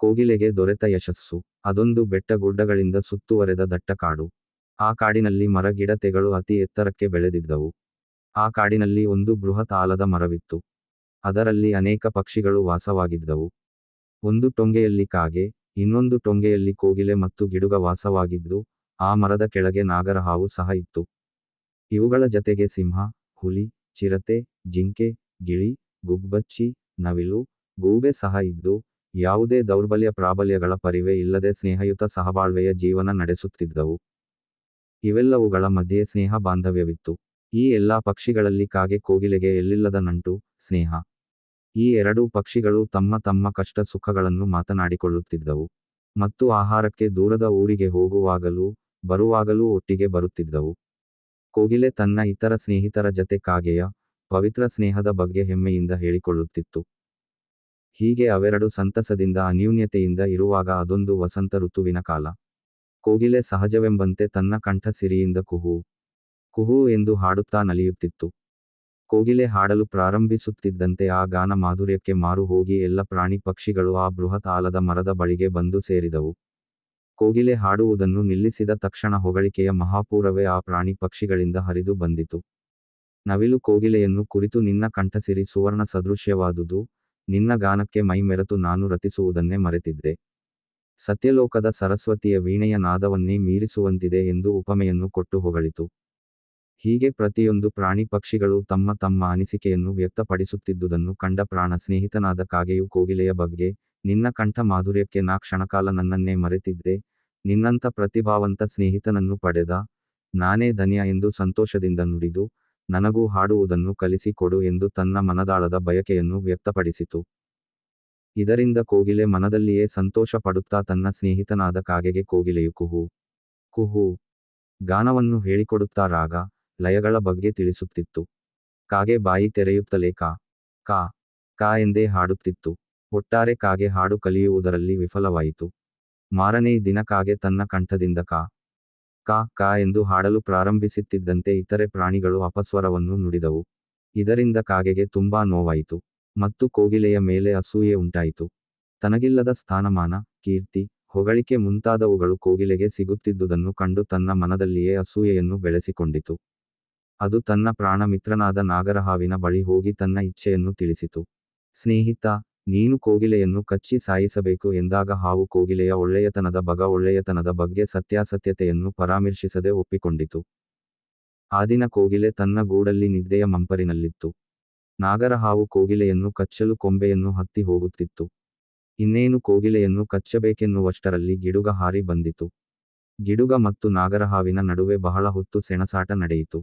ಕೋಗಿಲೆಗೆ ದೊರೆತ ಯಶಸ್ಸು. ಅದೊಂದು ಬೆಟ್ಟಗುಡ್ಡಗಳಿಂದ ಸುತ್ತುವರೆದ ದಟ್ಟ ಕಾಡು. ಆ ಕಾಡಿನಲ್ಲಿ ಮರ ಗಿಡತೆಗಳು ಅತಿ ಎತ್ತರಕ್ಕೆ ಬೆಳೆದಿದ್ದವು. ಆ ಕಾಡಿನಲ್ಲಿ ಒಂದು ಬೃಹತ್ ಆಲದ ಮರವಿತ್ತು. ಅದರಲ್ಲಿ ಅನೇಕ ಪಕ್ಷಿಗಳು ವಾಸವಾಗಿದ್ದವು. ಒಂದು ಟೊಂಗೆಯಲ್ಲಿ ಕಾಗೆ, ಇನ್ನೊಂದು ಟೊಂಗೆಯಲ್ಲಿ ಕೋಗಿಲೆ ಮತ್ತು ಗಿಡುಗ ವಾಸವಾಗಿದ್ದು, ಆ ಮರದ ಕೆಳಗೆ ನಾಗರಹಾವು ಸಹ ಇತ್ತು. ಇವುಗಳ ಜತೆಗೆ ಸಿಂಹ, ಹುಲಿ, ಚಿರತೆ, ಜಿಂಕೆ, ಗಿಳಿ, ಗುಬ್ಬಚ್ಚಿ, ನವಿಲು, ಗೂಬೆ ಸಹ ಇದ್ದು ಯಾವುದೇ ದೌರ್ಬಲ್ಯ ಪ್ರಾಬಲ್ಯಗಳ ಪರಿವೆ ಇಲ್ಲದೆ ಸ್ನೇಹಯುತ ಸಹಬಾಳ್ವೆಯ ಜೀವನ ನಡೆಸುತ್ತಿದ್ದವು. ಇವೆಲ್ಲವುಗಳ ಮಧ್ಯೆ ಸ್ನೇಹ ಬಾಂಧವ್ಯವಿತ್ತು. ಈ ಎಲ್ಲಾ ಪಕ್ಷಿಗಳಲ್ಲಿ ಕಾಗೆ ಕೋಗಿಲೆಗೆ ಎಲ್ಲಿಲ್ಲದ ನಂಟು, ಸ್ನೇಹ. ಈ ಎರಡೂ ಪಕ್ಷಿಗಳು ತಮ್ಮ ತಮ್ಮ ಕಷ್ಟ ಸುಖಗಳನ್ನು ಮಾತನಾಡಿಕೊಳ್ಳುತ್ತಿದ್ದವು. ಮತ್ತು ಆಹಾರಕ್ಕೆ ದೂರದ ಊರಿಗೆ ಹೋಗುವಾಗಲೂ, ಬರುವಾಗಲೂ ಒಟ್ಟಿಗೆ ಬರುತ್ತಿದ್ದವು. ಕೋಗಿಲೆ ತನ್ನ ಇತರ ಸ್ನೇಹಿತರ ಜತೆ ಕಾಗೆಯ, ಪವಿತ್ರ ಸ್ನೇಹದ ಬಗ್ಗೆ ಹೆಮ್ಮೆಯಿಂದ ಹೇಳಿಕೊಳ್ಳುತ್ತಿತ್ತು. ಹೀಗೆ ಅವೆರಡು ಸಂತಸದಿಂದ ಅನ್ಯೂನ್ಯತೆಯಿಂದ ಇರುವಾಗ ಅದೊಂದು ವಸಂತ ಋತುವಿನ ಕಾಲ. ಕೋಗಿಲೆ ಸಹಜವೆಂಬಂತೆ ತನ್ನ ಕಂಠ ಸಿರಿಯಿಂದ ಕುಹು ಕುಹು ಎಂದು ಹಾಡುತ್ತಾ ನಲಿಯುತ್ತಿತ್ತು. ಕೋಗಿಲೆ ಹಾಡಲು ಪ್ರಾರಂಭಿಸುತ್ತಿದ್ದಂತೆ ಆ ಗಾನ ಮಾಧುರ್ಯಕ್ಕೆ ಮಾರು ಹೋಗಿ ಎಲ್ಲ ಪ್ರಾಣಿ ಪಕ್ಷಿಗಳು ಆ ಬೃಹತ್ ಆಲದ ಮರದ ಬಳಿಗೆ ಬಂದು ಸೇರಿದವು. ಕೋಗಿಲೆ ಹಾಡುವುದನ್ನು ನಿಲ್ಲಿಸಿದ ತಕ್ಷಣ ಹೊಗಳಿಕೆಯ ಮಹಾಪೂರವೇ ಆ ಪ್ರಾಣಿ ಪಕ್ಷಿಗಳಿಂದ ಹರಿದು ಬಂದಿತು. ನವಿಲು ಕೋಗಿಲೆಯನ್ನು ಕುರಿತು ನಿನ್ನ ಕಂಠಸಿರಿ ಸುವರ್ಣ ಸದೃಶ್ಯವಾದುದು ನಿನ್ನ ಗಾನಕ್ಕೆ ಮೈಮೆರೆತು ನಾನು ರತಿಸುವುದನ್ನೇ ಮರೆತಿದ್ದೆ. ಸತ್ಯಲೋಕದ ಸರಸ್ವತಿಯ ವೀಣೆಯ ನಾದವನ್ನೇ ಮೀರಿಸುವಂತಿದೆ ಎಂದು ಉಪಮೆಯನ್ನು ಕೊಟ್ಟು ಹೊಗಳಿತು. ಹೀಗೆ ಪ್ರತಿಯೊಂದು ಪ್ರಾಣಿ ಪಕ್ಷಿಗಳು ತಮ್ಮ ತಮ್ಮ ಅನಿಸಿಕೆಯನ್ನು ವ್ಯಕ್ತಪಡಿಸುತ್ತಿದ್ದುದನ್ನು ಕಂಡ ಪ್ರಾಣ ಸ್ನೇಹಿತನಾದ ಕಾಗೆಯು ಕೋಗಿಲೆಯ ಬಗ್ಗೆ, ನಿನ್ನ ಕಂಠ ಮಾಧುರ್ಯಕ್ಕೆ ನಾ ಕ್ಷಣಕಾಲ ನನ್ನನ್ನೇ ಮರೆತಿದ್ದೆ, ನಿನ್ನಂಥ ಪ್ರತಿಭಾವಂತ ಸ್ನೇಹಿತನನ್ನು ಪಡೆದ, ನಾನೇ ಧನ್ಯ ಎಂದು ಸಂತೋಷದಿಂದ ನುಡಿದು ನನಗೂ ಹಾಡುವುದನ್ನು ಕಲಿಸಿಕೊಡು ಎಂದು ತನ್ನ ಮನದಾಳದ ಬಯಕೆಯನ್ನು ವ್ಯಕ್ತಪಡಿಸಿತು. ಇದರಿಂದ ಕೋಗಿಲೆ ಮನದಲ್ಲಿಯೇ ಸಂತೋಷ ಪಡುತ್ತಾ ತನ್ನ ಸ್ನೇಹಿತನಾದ ಕಾಗೆಗೆ ಕೋಗಿಲೆಯು ಕುಹು ಕುಹು ಗಾನವನ್ನು ಹೇಳಿಕೊಡುತ್ತಾ ರಾಗ ಲಯಗಳ ಬಗ್ಗೆ ತಿಳಿಸುತ್ತಿತ್ತು. ಕಾಗೆ ಬಾಯಿ ತೆರೆಯುತ್ತಲೇ ಕಾ ಕಾ ಕಾ ಎಂದೇ ಹಾಡುತ್ತಿತ್ತು. ಒಟ್ಟಾರೆ ಕಾಗೆ ಹಾಡು ಕಲಿಯುವುದರಲ್ಲಿ ವಿಫಲವಾಯಿತು. ಮಾರನೇ ದಿನ ಕಾಗೆ ತನ್ನ ಕಂಠದಿಂದ ಕಾ ಕಾ ಕಾ ಎಂದು ಹಾಡಲು ಪ್ರಾರಂಭಿಸುತ್ತಿದ್ದಂತೆ ಇತರೆ ಪ್ರಾಣಿಗಳು ಅಪಸ್ವರವನ್ನು ನುಡಿದವು. ಇದರಿಂದ ಕಾಗೆಗೆ ತುಂಬಾ ನೋವಾಯಿತು. ಮತ್ತು ಕೋಗಿಲೆಯ ಮೇಲೆ ಅಸೂಯೆ ಉಂಟಾಯಿತು. ತನಗಿಲ್ಲದ ಸ್ಥಾನಮಾನ, ಕೀರ್ತಿ, ಹೊಗಳಿಕೆ ಮುಂತಾದವುಗಳು ಕೋಗಿಲೆಗೆ ಸಿಗುತ್ತಿದ್ದುದನ್ನು ಕಂಡು ತನ್ನ ಮನದಲ್ಲಿಯೇ ಅಸೂಯೆಯನ್ನು ಬೆಳೆಸಿಕೊಂಡಿತು. ಅದು ತನ್ನ ಪ್ರಾಣ ಮಿತ್ರನಾದ ನಾಗರಹಾವಿನ ಬಳಿ ಹೋಗಿ ತನ್ನ ಇಚ್ಛೆಯನ್ನು ತಿಳಿಸಿತು. ಸ್ನೇಹಿತ ನೀನು ಕೋಗಿಲೆಯನ್ನು ಕಚ್ಚಿ ಸಾಯಿಸಬೇಕು ಎಂದಾಗ ಹಾವು ಕೋಗಿಲೆಯ ಒಳ್ಳೆಯತನದ ಬಗ ಒಳ್ಳೆಯತನದ ಬಗ್ಗೆ ಸತ್ಯಾಸತ್ಯತೆಯನ್ನು ಪರಾಮರ್ಶಿಸದೆ ಒಪ್ಪಿಕೊಂಡಿತು. ಆದಿನ ದಿನ ಕೋಗಿಲೆ ತನ್ನ ಗೂಡಲ್ಲಿ ನಿದ್ದೆಯ ಮಂಪರಿನಲ್ಲಿತ್ತು. ನಾಗರಹಾವು ಕೋಗಿಲೆಯನ್ನು ಕಚ್ಚಲು ಕೊಂಬೆಯನ್ನು ಹತ್ತಿ ಹೋಗುತ್ತಿತ್ತು. ಇನ್ನೇನು ಕೋಗಿಲೆಯನ್ನು ಕಚ್ಚಬೇಕೆನ್ನುವಷ್ಟರಲ್ಲಿ ಗಿಡುಗ ಹಾರಿ ಬಂದಿತು. ಗಿಡುಗ ಮತ್ತು ನಾಗರಹಾವಿನ ನಡುವೆ ಬಹಳ ಹೊತ್ತು ಸೆಣಸಾಟ ನಡೆಯಿತು.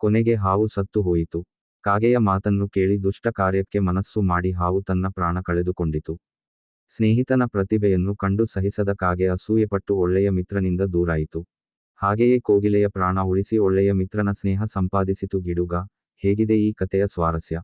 ಕೊನೆಗೆ ಹಾವು ಸತ್ತು ಹೋಯಿತು. ಕಾಗೆಯ ಮಾತನ್ನು ಕೇಳಿ ದುಷ್ಟ ಕಾರ್ಯಕ್ಕೆ ಮನಸ್ಸು ಮಾಡಿ ಹಾವು ತನ್ನ ಪ್ರಾಣ ಕಳೆದುಕೊಂಡಿತು. ಸ್ನೇಹಿತನ ಪ್ರತಿಭೆಯನ್ನು ಕಂಡು ಸಹಿಸದ ಕಾಗೆ ಅಸೂಯೆಪಟ್ಟು ಒಳ್ಳೆಯ ಮಿತ್ರನಿಂದ ದೂರಾಯಿತು. ಹಾಗೆಯೇ ಕೋಗಿಲೆಯ ಪ್ರಾಣ ಉಳಿಸಿ ಒಳ್ಳೆಯ ಮಿತ್ರನ ಸ್ನೇಹ ಸಂಪಾದಿಸಿತು. ಗಿಡುಗ, ಹೇಗಿದೆ ಈ ಕಥೆಯ ಸ್ವಾರಸ್ಯ?